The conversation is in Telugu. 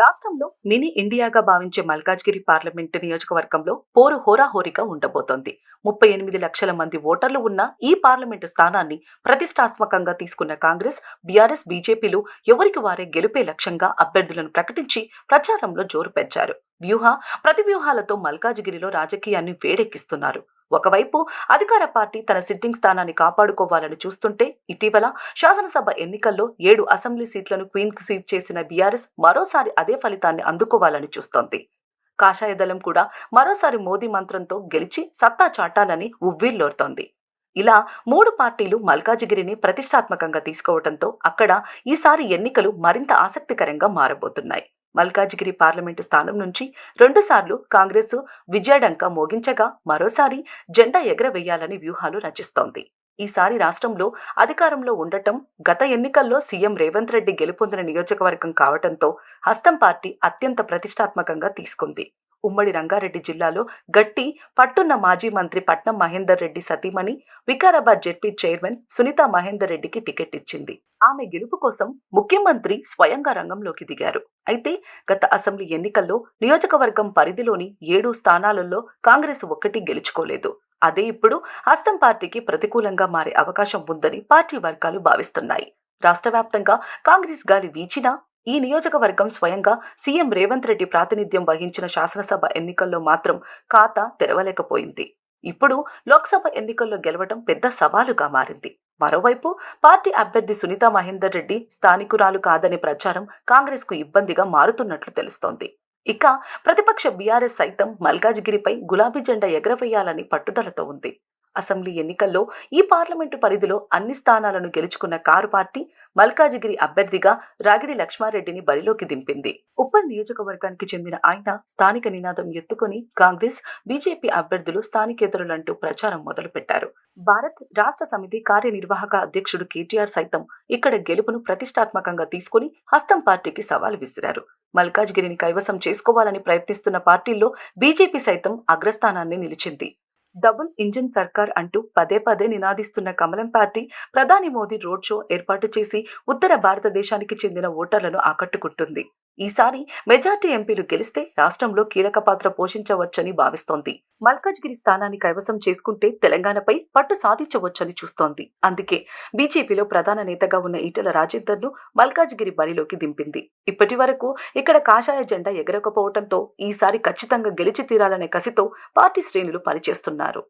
రాష్ట్రంలో మినీ ఇండియాగా భావించే మల్కాజ్గిరి పార్లమెంటు నియోజకవర్గంలో పోరు హోరాహోరీగా ఉండబోతోంది. ముప్పై ఎనిమిది లక్షల మంది ఓటర్లు ఉన్న ఈ పార్లమెంటు స్థానాన్ని ప్రతిష్టాత్మకంగా తీసుకున్న కాంగ్రెస్ బీఆర్ఎస్ బీజేపీలు ఎవరికి వారే గెలుపే లక్ష్యంగా అభ్యర్థులను ప్రకటించి ప్రచారంలో జోరు పెంచారు. వ్యూహ ప్రతివ్యూహాలతో మల్కాజ్గిరిలో రాజకీయాన్ని వేడెక్కిస్తున్నారు. ఒకవైపు అధికార పార్టీ తన సిట్టింగ్ స్థానాన్ని కాపాడుకోవాలని చూస్తుంటే ఇటీవల శాసనసభ ఎన్నికల్లో ఏడు అసెంబ్లీ సీట్లను క్వీన్ సీట్ చేసిన బీఆర్ఎస్ మరోసారి అదే ఫలితాన్ని అందుకోవాలని చూస్తోంది. కాషాయ దళం కూడా మరోసారి మోదీ మంత్రంతో గెలిచి సత్తా చాటాలని ఉవ్విల్లోరుతోంది ఇలా మూడు పార్టీలు మల్కాజిగిరిని ప్రతిష్టాత్మకంగా తీసుకోవడంతో అక్కడ ఈసారి ఎన్నికలు మరింత ఆసక్తికరంగా మారబోతున్నాయి. మల్కాజిగిరి పార్లమెంటు స్థానం నుంచి రెండుసార్లు కాంగ్రెస్ విజయడంక మోగించగా మరోసారి జెండా ఎగరవేయాలని వ్యూహాలు రచిస్తోంది. ఈసారి రాష్ట్రంలో అధికారంలో ఉండటం గత ఎన్నికల్లో సీఎం రేవంత్ రెడ్డి గెలుపొందిన నియోజకవర్గం కావడంతో హస్తం పార్టీ అత్యంత ప్రతిష్టాత్మకంగా తీసుకుంది. ఉమ్మడి రంగారెడ్డి జిల్లాలో గట్టి పట్టున్న మాజీ మంత్రి పట్నం మహేందర్ రెడ్డి సతీమణి వికారాబాద్ జెడ్పీ చైర్మన్ సునీత మహేందర్ రెడ్డికి టికెట్ ఇచ్చింది. ఆమె గెలుపు కోసం ముఖ్యమంత్రి స్వయంగా రంగంలోకి దిగారు. అయితే గత అసెంబ్లీ ఎన్నికల్లో నియోజకవర్గం పరిధిలోని ఏడు స్థానాలలో కాంగ్రెస్ ఒక్కటి గెలుచుకోలేదు. అదే ఇప్పుడు హస్తం పార్టీకి ప్రతికూలంగా మారే అవకాశం ఉందని పార్టీ వర్గాలు భావిస్తున్నాయి. రాష్ట్ర వ్యాప్తంగా కాంగ్రెస్ గాలి వీచినా ఈ నియోజకవర్గం స్వయంగా సీఎం రేవంత్ రెడ్డి ప్రాతినిధ్యం వహించిన శాసనసభ ఎన్నికల్లో మాత్రం ఖాతా తెరవలేకపోయింది. ఇప్పుడు లోక్సభ ఎన్నికల్లో గెలవడం పెద్ద సవాలుగా మారింది. మరోవైపు పార్టీ అభ్యర్థి సునీత మహేందర్ రెడ్డి స్థానికురాలు కాదనే ప్రచారం కాంగ్రెస్కు ఇబ్బందిగా మారుతున్నట్లు తెలుస్తోంది. ఇక ప్రతిపక్ష బీఆర్ఎస్ సైతం మల్కాజ్గిరిపై గులాబీ జెండా ఎగరవేయాలని పట్టుదలతో ఉంది. అసెంబ్లీ ఎన్నికల్లో ఈ పార్లమెంటు పరిధిలో అన్ని స్థానాలను గెలుచుకున్న కారు పార్టీ మల్కాజిగిరి అభ్యర్థిగా రాగిడి లక్ష్మారెడ్డిని బరిలోకి దింపింది. ఉప్పల్ నియోజకవర్గానికి చెందిన ఆయన స్థానిక నినాదం ఎత్తుకుని కాంగ్రెస్ బీజేపీ అభ్యర్థులు స్థానికేతరులంటూ ప్రచారం మొదలుపెట్టారు. భారత్ రాష్ట్ర సమితి కార్యనిర్వాహక అధ్యక్షుడు కేటీఆర్ సైతం ఇక్కడ గెలుపును ప్రతిష్టాత్మకంగా తీసుకుని హస్తం పార్టీకి సవాల్ విసిరారు. మల్కాజ్గిరిని కైవసం చేసుకోవాలని ప్రయత్నిస్తున్న పార్టీల్లో బీజేపీ సైతం అగ్రస్థానాన్ని నిలిచింది. డబుల్ ఇంజిన్ సర్కార్ అంటూ పదే పదే నినాదిస్తున్న కమలం పార్టీ ప్రధాని మోదీ రోడ్ షో ఏర్పాటు చేసి ఉత్తర భారతదేశానికి చెందిన ఓటర్లను ఆకట్టుకుంటుంది. ఈసారి మెజార్టీ ఎంపీలు గెలిస్తే రాష్ట్రంలో కీలక పాత్ర పోషించవచ్చని భావిస్తోంది. మల్కాజ్గిరి స్థానాన్ని కైవసం చేసుకుంటే తెలంగాణపై పట్టు సాధించవచ్చని చూస్తోంది. అందుకే బీజేపీలో ప్రధాన నేతగా ఉన్న ఈటల రాజేందర్ను మల్కాజ్గిరి బరిలోకి దింపింది. ఇప్పటి వరకు ఇక్కడ కాషాయ జెండా ఎగరకపోవడంతో ఈసారి ఖచ్చితంగా గెలిచి తీరాలనే కసితో పార్టీ శ్రేణులు పనిచేస్తున్నారు.